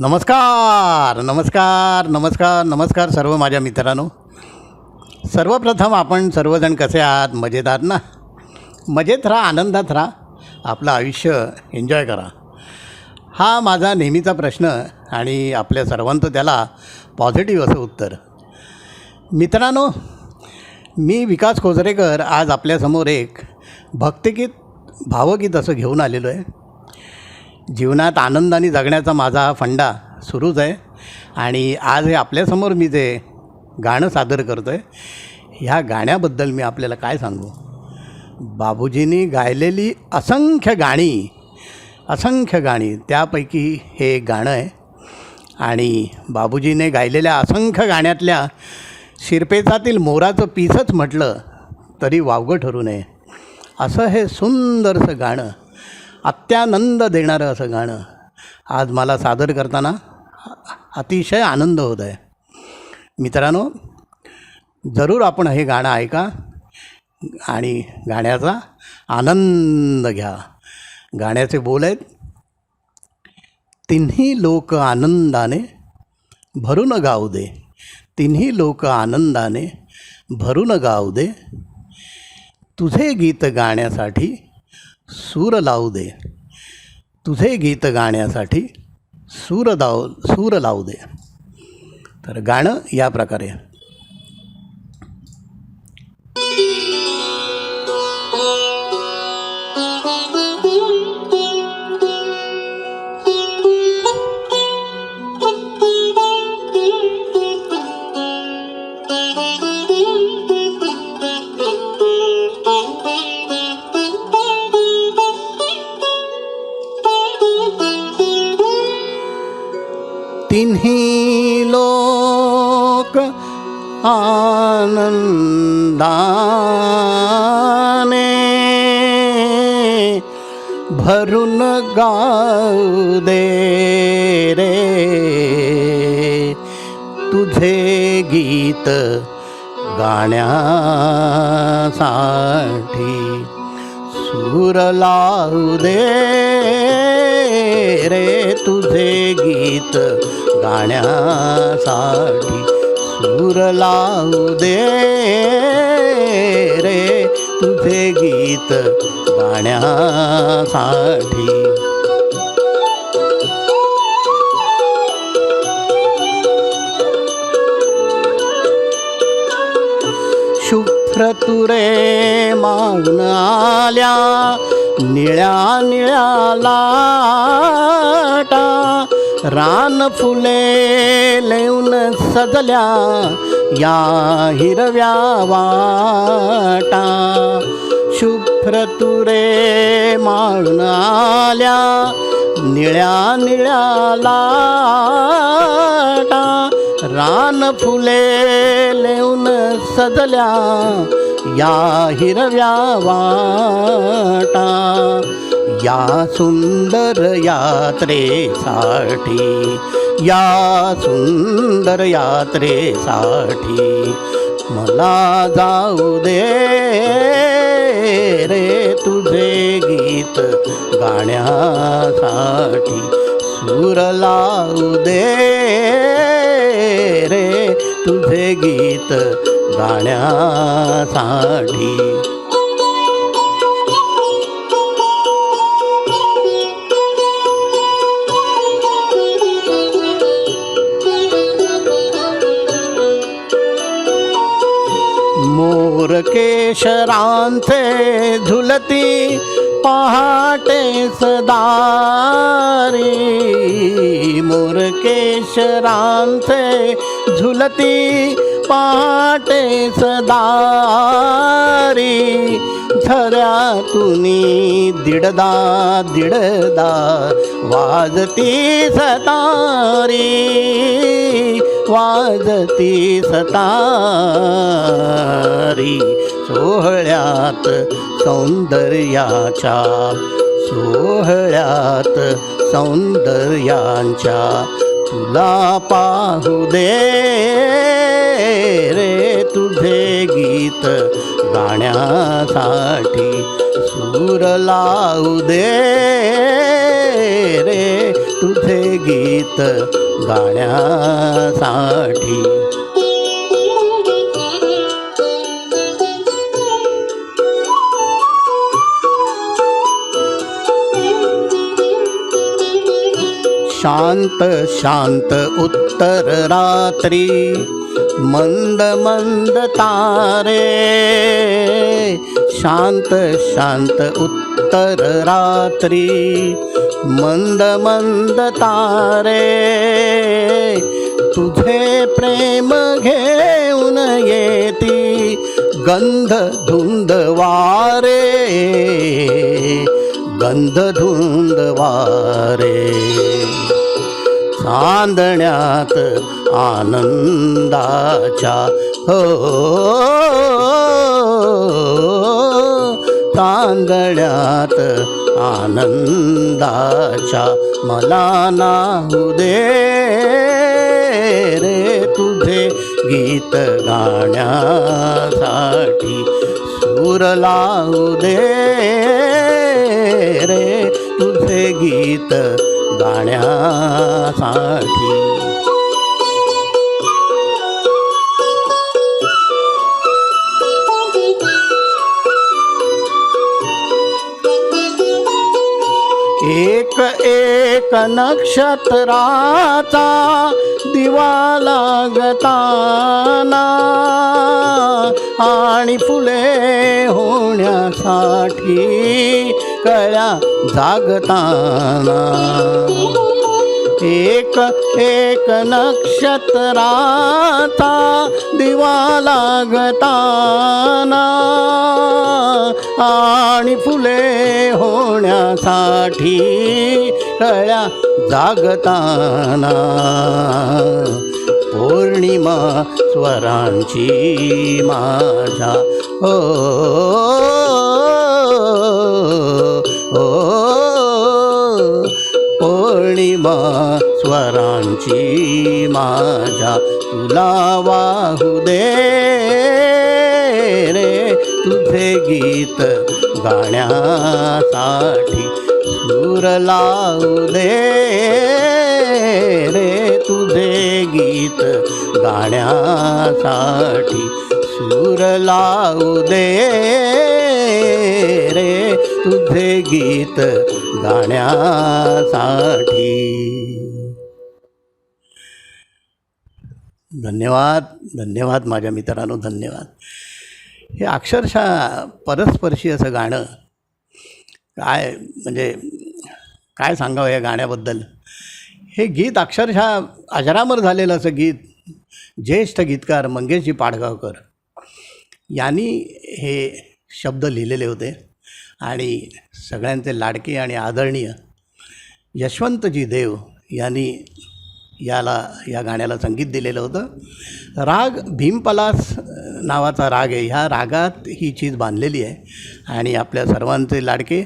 नमस्कार नमस्कार नमस्कार नमस्कार सर्व माझ्या मित्रांनो. सर्वप्रथम आपण सर्वजण कसे आहात? मजेदार ना? मजेत राहा आनंदात राहा. आपलं आयुष्य एन्जॉय करा. हा माझा नेहमीचा प्रश्न आणि आपल्या सर्वांचं त्याला पॉझिटिव्ह असं उत्तर. मित्रांनो मी विकास खोजरेकर आज आपल्यासमोर एक भक्तिगीत भावगीत असं घेऊन आलेलो आहे. जीवनात आनंदाने जगण्याचा माझा हा फंडा सुरूच आहे. आणि आज हे आपल्यासमोर मी जे गाणं सादर करतो आहे ह्या गाण्याबद्दल मी आपल्याला काय सांगू? बाबूजींनी गायलेली असंख्य गाणी असंख्य गाणी त्यापैकी हे एक गाणं आहे. आणि बाबूजीने गायलेल्या असंख्य गाण्यातल्या शिरपेचातील मोराचं पीसच म्हटलं तरी वावगं ठरू नये. असं हे सुंदरसं गाणं अत्यानंद देणारं असं गाणं. आज मला सादर करताना अतिशय आनंद होत आहे. मित्रांनो जरूर आपण हे गाणं ऐका आणि गाण्याचा आनंद घ्या. गाण्याचे बोल आहेत तिन्ही लोक आनंदाने भरून गाऊ दे. तिन्ही लोक आनंदाने भरून गाऊ दे. तुझे गीत गाण्यासाठी सूर लावू दे. तुझे गीत गाण्यासाठी सूर दाव सूर लावू दे. तर गाणं या प्रकारे. भरून गाऊ दे रे। तुझे गीत गाण्यासाठी सूर लावू दे रे। तुझे गीत गाण्यासाठी सूर लावू दे रे। तुझे गीत गाण्यासाठी. शुभ्र तुरे मागून आल्या निळ्या निळ्या लाटा. रान फुले लेऊन सजल्या या हिरव्या वाटा. शुभ्र तुरे माळून आल्या निळ्या निळ्या लाटा. रान फुले लेऊन सजल्या या हिरव्या वाटा. या सुंदर यात्रेसाठी या सुंदर यात्रेसाठी मला जाऊ दे रे तुझे गीत गाण्यासाठी. सूर लावू दे रे तुझे गीत गाण्यासाठी. केशरांचे झुलती पहाटे सदारी. मोरकेशरांचे झुलती पहाटे सदारी. झऱ्यातुनी दिडदा दिडदा वाजती सतारी वाजती सतारी सोहळ्यात सौंदर्याच्या सोहळ्यात सौंदर्यांच्या तुला पाहू दे रे तुझे गीत गाण्यासाठी सूर लावू दे तुझे गीत गाण्यासाठी. शांत शांत उत्तर रात्री मंद मंद तारे. शांत शांत उत्तर रात्री मंद मंद तारे तुझे प्रेम घेऊन येती गंध धुंद वारे गंध धुंद वारे. चांदण्यात आनंदाच्या हो चांदण्यात आनंदाच्या मला नाहू दे रे तुझे गीत गाण्यासाठी सूर लावू दे रे तुझे गीत गाण्यासाठी. एक एक नक्षत्राचा दिवा लागताना आणि फुले होण्यासाठी कळ्या जागताना. एक एक नक्षत्राचा दिवा लागताना आणि फुले होण्यासाठी कळ्या जागताना. पौर्णिमा स्वरांची माझ्या हो पौर्णिमा स्वरांची माझ्या तुला वाहू दे रे. तुझे गीत गाण्यासाठी सूर लावू दे रे तुझे गीत गाण्यासाठी सूर लावू दे रे तुझे गीत गाण्यासाठी. धन्यवाद धन्यवाद माझ्या मित्रांनो धन्यवाद. हे अक्षरशः परस्पर्शी असं गाणं काय म्हणजे काय सांगावं या गाण्याबद्दल? हे गीत अक्षरशः अजरामर झालेलं असं गीत ज्येष्ठ गीतकार मंगेशजी पाडगावकर यांनी हे शब्द लिहिलेले होते. आणि सगळ्यांचे लाडके आणि आदरणीय यशवंतजी देव यांनी याला या गाण्याला संगीत दिलेलं होतं. राग भीमपलास नावाचा राग आहे. ह्या रागात ही चीज बांधलेली आहे. आणि आपल्या सर्वांचे लाडके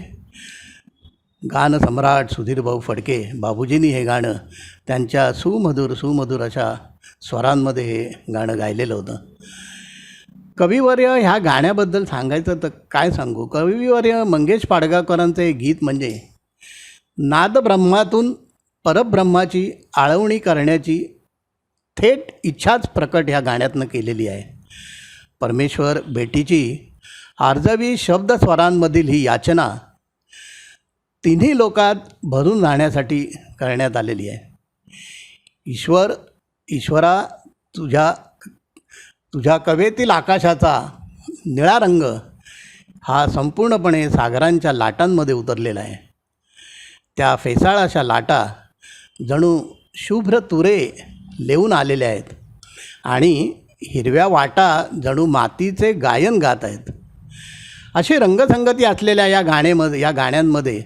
गानसम्राट सुधीरभाऊ फडके बाबूजींनी हे गाणं त्यांच्या सुमधुर सुमधुर अशा स्वरांमध्ये हे गाणं गायलेलं होतं. कविवर्य ह्या गाण्याबद्दल सांगायचं तर काय सांगू? कविवर्य मंगेश पाडगावकरांचं हे गीत म्हणजे नादब्रह्मातून परब्रह्माची आळवणी करण्याची थेट इच्छाच प्रकट ह्या गाण्यातनं केलेली आहे. परमेश्वर भेटीची आर्जवी शब्दस्वरांमधील ही याचना तिन्ही लोकात भरून राहण्यासाठी करण्यात आलेली आहे. ईश्वर ईश्वरा तुझ्या तुझ्या कवेतील आकाशाचा निळा रंग हा संपूर्णपणे सागरांच्या लाटांमध्ये उतरलेला आहे. त्या फेसाळाशा लाटा जणू शुभ्र तुरे लेऊन आलेल्या आहेत आणि हिरव्या वाटा जणू मातीचे गायन गात आहेत. अशी रंगसंगती असलेल्या या गाण्यामध्ये या गाण्यांमध्ये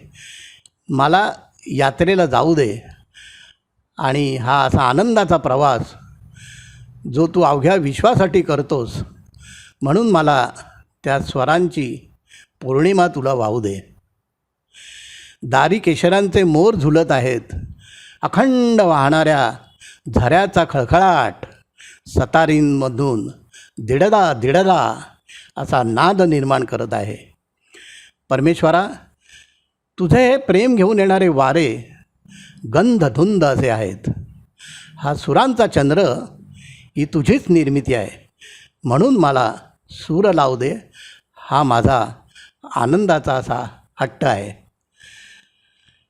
मला यात्रेला जाऊ दे आणि हा असा आनंदाचा प्रवास जो तू अवघ्या विश्वासाठी करतोस म्हणून मला त्या स्वरांची पौर्णिमा तुला वाहू दे. दारी केशरांचे मोर झुलत आहेत. अखंड वाहणाऱ्या झऱ्याचा खळखळाट सतारींमधून दिडदा दिडदा असा नाद निर्माण करत आहे. परमेश्वरा तुझे हे प्रेम घेऊन येणारे वारे गंधधुंद असे आहेत. हा सुरांचा चंद्र ही तुझीच निर्मिती आहे. म्हणून मला सूर लावू दे. हा माझा आनंदाचा असा हट्ट आहे.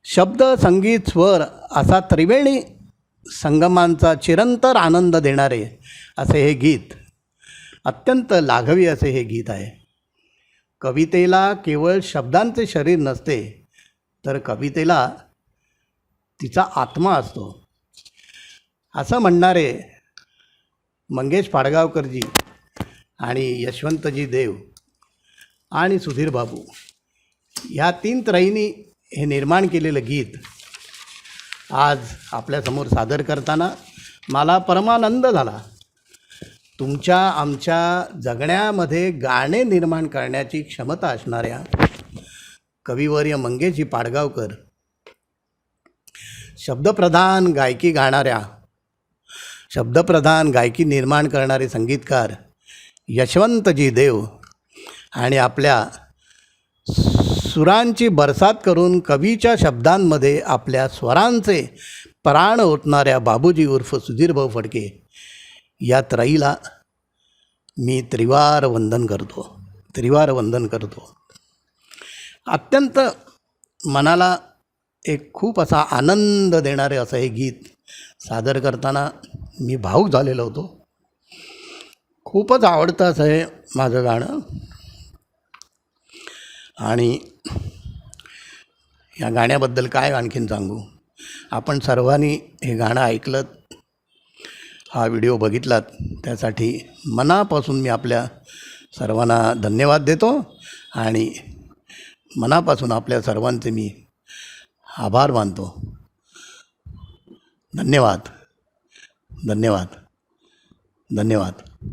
शब्द संगीत स्वर असा त्रिवेणी संगमांचा चिरंतर आनंद देणारे असे हे गीत अत्यंत लाघवी असे हे गीत आहे. कवितेला केवळ शब्दांचे शरीर नसते तर कवितेला तिचा आत्मा असतो. असं म्हणणारे मंगेश पाडगावकरजी आणि यशवंतजी देव आणि सुधीर बाबू ह्या तीन त्रयींनी हे निर्माण केलेलं गीत आज आपल्यासमोर सादर करताना मला परमानंद झाला. तुमच्या आमच्या जगण्यामध्ये गाणे निर्माण करण्याची क्षमता असणाऱ्या कविवर्य मंगेशजी पाडगावकर शब्दप्रधान गायकी गाणाऱ्या शब्दप्रधान गायकी निर्माण करणारे संगीतकार यशवंतजी देव आणि आपल्या सुरांची बरसात करून कवीच्या शब्दांमध्ये आपल्या स्वरांचे प्राण ओतणाऱ्या बाबूजी उर्फ सुधीरभाऊ फडके या त्रयीला मी त्रिवार वंदन करतो. त्रिवार वंदन करतो. अत्यंत मनाला एक खूप असा आनंद देणारे असं हे गीत सादर करताना मी भाऊक झालेलो होतो. खूपच आवडतं असं हे माझं गाणं. आणि या गाण्याबद्दल काय आणखीन सांगू? आपण सर्वांनी हे गाणं ऐकलं हा व्हिडिओ बघितलात त्यासाठी मनापासून मी आपल्या सर्वांना धन्यवाद देतो आणि मनापासून आपल्या सर्वांचे मी आभार मानतो. धन्यवाद. धन्यवाद. धन्यवाद.